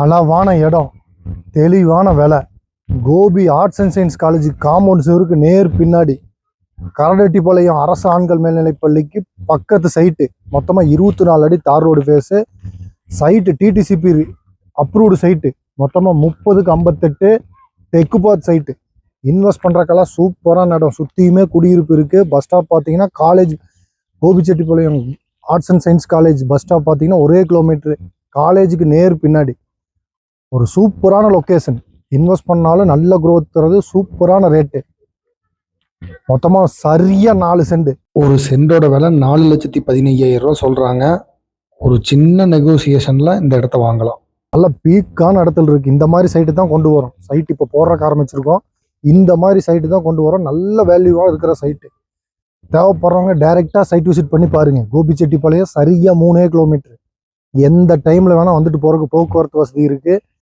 அளவான இடம் தெளிவான விலை. Gobi arts and science college compound சுவருக்கு நேர் பின்னாடி. கரடட்டிப்பாளையம் அரசு ஆண்கள் மேல்நிலைப்பள்ளிக்கு பக்கத்து சைட்டு மொத்தமாக இருபத்தி நாலு அடி தார் road face side DTCP approved site மொத்தமாக முப்பதுக்கு ஐம்பத்தெட்டு டெக்குபாத் சைட்டு இன்வெஸ்ட் பண்ணுறக்கெல்லாம் சூப்பரான இடம் சுற்றியுமே குடியிருப்பு இருக்குது பஸ் ஸ்டாப் பார்த்தீங்கன்னா college Gobichettipalayam arts and science college bus stop பார்த்தீங்கன்னா ஒரே கிலோமீட்ரு காலேஜுக்கு நேர் பின்னாடி. ஒரு சூப்பரான லொக்கேஷன் இன்வெஸ்ட் பண்ணாலும் நல்ல growth தரது சூப்பரான ரேட்டு மொத்தமாக சரியாக நாலு சென்ட் ஒரு சென்டோட விலை நாலு லட்சத்தி பதினையாயிரம் ரூபா சொல்றாங்க. ஒரு சின்ன நெகோசியேஷன்ல இந்த இடத்த வாங்கலாம். நல்ல பீக்கான இடத்துல இருக்குது இந்த மாதிரி சைட்டு தான் கொண்டு வரோம். சைட் இப்போ போடுறக்கு ஆரம்பிச்சிருக்கோம். இந்த மாதிரி சைட்டு தான் கொண்டு வரோம். நல்ல வேல்யூவாக இருக்கிற சைட்டு தேவைப்படுறவங்க டைரெக்டாக சைட் விசிட் பண்ணி பாருங்கள் கோபிச்செட்டிப்பாளையம் சரியாக மூணே கிலோமீட்டர் எந்த டைமில் வேணால் வந்துட்டு போகிறதுக்கு போக்குவரத்து வசதி இருக்குது